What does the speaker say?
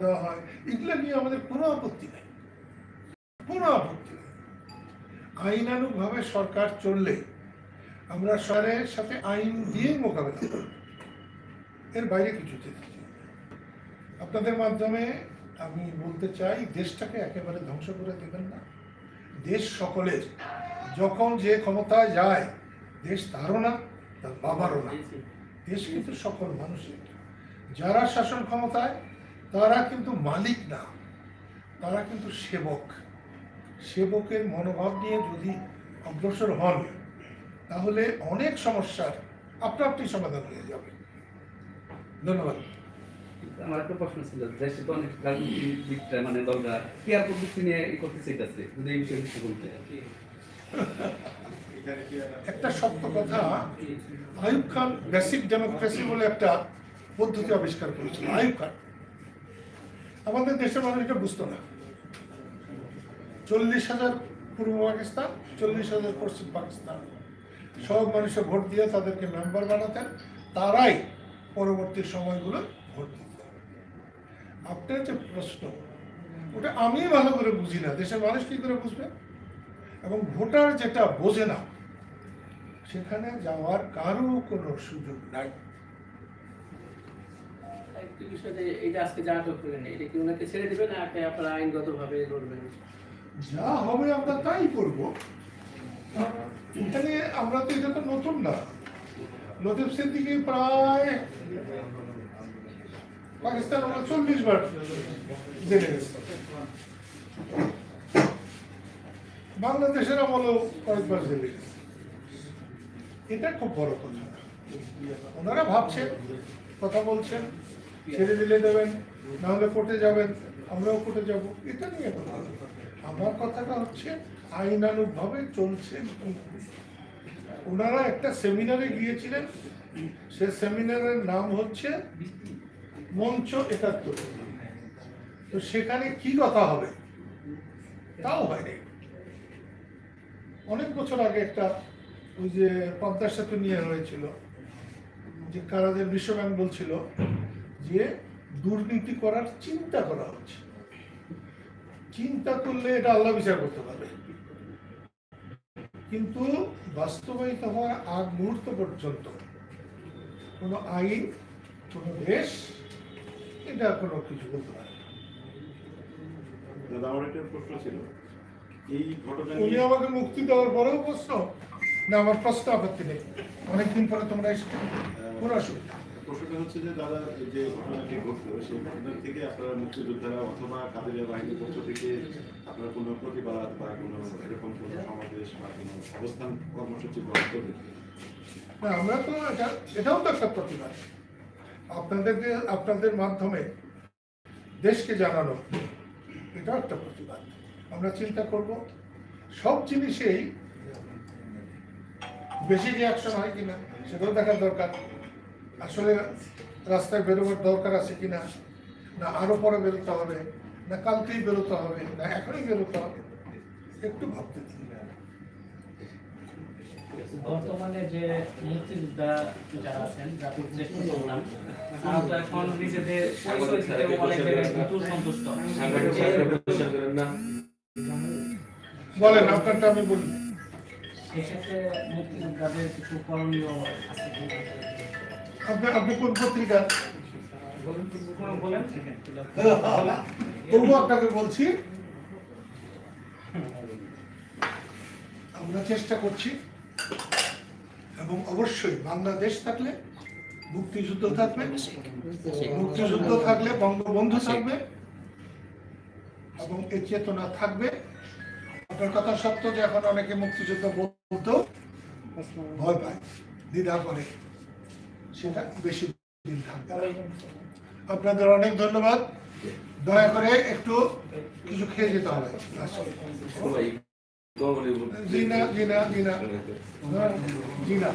দেওয়া হয়। এগুলো নিয়ে আমাদের কোনো আপত্তি নেই। কোনো আপত্তি নেই। আইনানুগভাবে সরকার চললে আমরা সরকারের সাথে আইন দিয়ে মোকাবেলা করব। এর বাইরে কিছু যেতে আপনাদের মাধ্যমে আমি বলতে চাই দেশটাকে একেবারে ধ্বংস করে দেবেন না। দেশ সকলের যখন যে ক্ষমতায় যায় দেশ তারও না তার বাবারও না। দেশ কিন্তু সকল মানুষের। যারা শাসন ক্ষমতায় তারা কিন্তু মালিক না তারা কিন্তু সেবক। সেবকের মনোভাব নিয়ে যদি অগ্রসর হন তাহলে অনেক সমস্যার আপনা আপনি সমাধান হয়ে যাবে। ধন্যবাদ। আমার একটা প্রশ্ন ছিল দেশে তো অনেক রাজনীতিবিদরা মানে দলরা কেয়ার পদ্ধতি নিয়ে ই করতে চাইতেছে যদি এই বিষয়ে কিছু বলতে। একটা সত্য কথা আয়ুব খান বেসিক ডেমোক্রেসি বলে একটা পদ্ধতি আবিষ্কার করেছিল আয়ুব খান। আমাদের দেশের মানুষ এটা বুঝতো না। চল্লিশ হাজার পূর্ব পাকিস্তান, চল্লিশ হাজার পশ্চিম পাকিস্তান। সব মানুষের ভোট দিয়ে তাদেরকে মেম্বার বানাতেন, তারাই পরবর্তী সময়গুলো ভোট দিত আপনার যে প্রশ্ন, ওটা আমি ভালো করে বুঝি না, দেশের মানুষ কি করে বুঝবে? এবং ভোটার যেটা বোঝে না, সেখানে যাওয়ার কারও কোনো সুযোগ নাই। এটা আজকে যা কি ওনাকে ছেড়ে না আইনগতভাবে যা হবে আমরা তাই করব। এখানে আমরা তো এটা তো নতুন না। লতিফ সিদ্দিকি প্রায় পাকিস্তান আমরা চল্লিশ বার জেলে গেছে। বাংলাদেশের আমলেও কয়েকবার জেলে গেছে। এটা খুব বড় কথা। ওনারা ভাবছেন, কথা বলছেন। ছেড়ে দিলে দেবেন, নাহলে কোর্টে যাবেন, আমরাও কোর্টে যাব। এটা নিয়ে কথা আমার কথাটা হচ্ছে, আইনানুগভাবে চলছে ওনারা একটা সেমিনারে গিয়েছিলেন, সে সেমিনারের নাম হচ্ছে মঞ্চ একাত্তর। তো সেখানে কি কথা হবে? তাও হয়নি। অনেক বছর আগে একটা ওই যে পদ্মার সেতু নিয়ে হয়েছিল, যে কারাদের বিশ্বব্যাংক বলছিল যে দুর্নীতি করার চিন্তা করা হচ্ছে। চিন্তা করলে এটা আল্লাহ বিচার করতে পারবে। কিন্তু বাস্তবায়িত হওয়ার আগ মুহূর্ত পর্যন্ত কোনো আইন কোনো দেশ এটা কোনো কিছু বলতে পারে আমার প্রশ্ন ছিল। এই ঘটনা উনি আমাকে মুক্তি দেওয়ার পরেও প্রশ্ন। না আমার প্রশ্ন আপত্তি নেই। অনেকদিন পরে তোমরা এসে কোনো অসুবিধা। প্রশ্নটা হচ্ছে যে দাদা, যে ঘটনাটি ঘটলো, সেই ঘটনা থেকে আপনারা মুক্তিযোদ্ধারা অথবা কাদেরিয়া বাহিনীর পক্ষ থেকে আপনারা কোনো প্রতিবাদ বা কোনো এরকম কোনো সমাবেশ বা কোনো অবস্থান কর্মসূচি গ্রহণ করবেন না আমরা তো এটা, এটাও তো একটা প্রতিবাদ। আপনাদেরকে, আপনাদের মাধ্যমে দেশকে জানানো, এটাও একটা প্রতিবাদ। আমরা চিন্তা করব, সব জিনিসেই বেশি রিয়াকশন হয় কিনা, সেটাও দেখার দরকার। আসলে রাস্তায় বেরোবার দরকার আছে কিনা? না আরও পরে বেরোতে হবে না কালকেই বেরোতে হবে না এখনই বেরোতে হবে? একটু ভাবতে বর্তমানে যে মুক্তিযোদ্ধা যারা আছেন জাতির শ্রেষ্ঠ সন্তান তারা তো এখন নিজেদের পরিচয় থেকে অনেক জায়গায় সন্তুষ্ট। বলেন আপনারটা আমি বলি। সেক্ষেত্রে মুক্তিযোদ্ধাদের কিছু করণীয় আছে কি? আমরা চেষ্টা করছি, এবং অবশ্যই বাংলাদেশ থাকলে, মুক্তিযুদ্ধ থাকবে, মুক্তিযুদ্ধ থাকলে, বঙ্গবন্ধু থাকবে, এবং এই চেতনা থাকবে। আপনার কথা সত্য যে এখন অনেকে মুক্তিযুদ্ধ বলতেও ভয় পায়, দ্বিধা করে। সেটা বেশি দিন থাকবে। আপনাদের অনেক ধন্যবাদ। দয়া করে একটু কিছু খেয়ে যেতে হবে। জিনা। জিনা। জিনা। জিনা।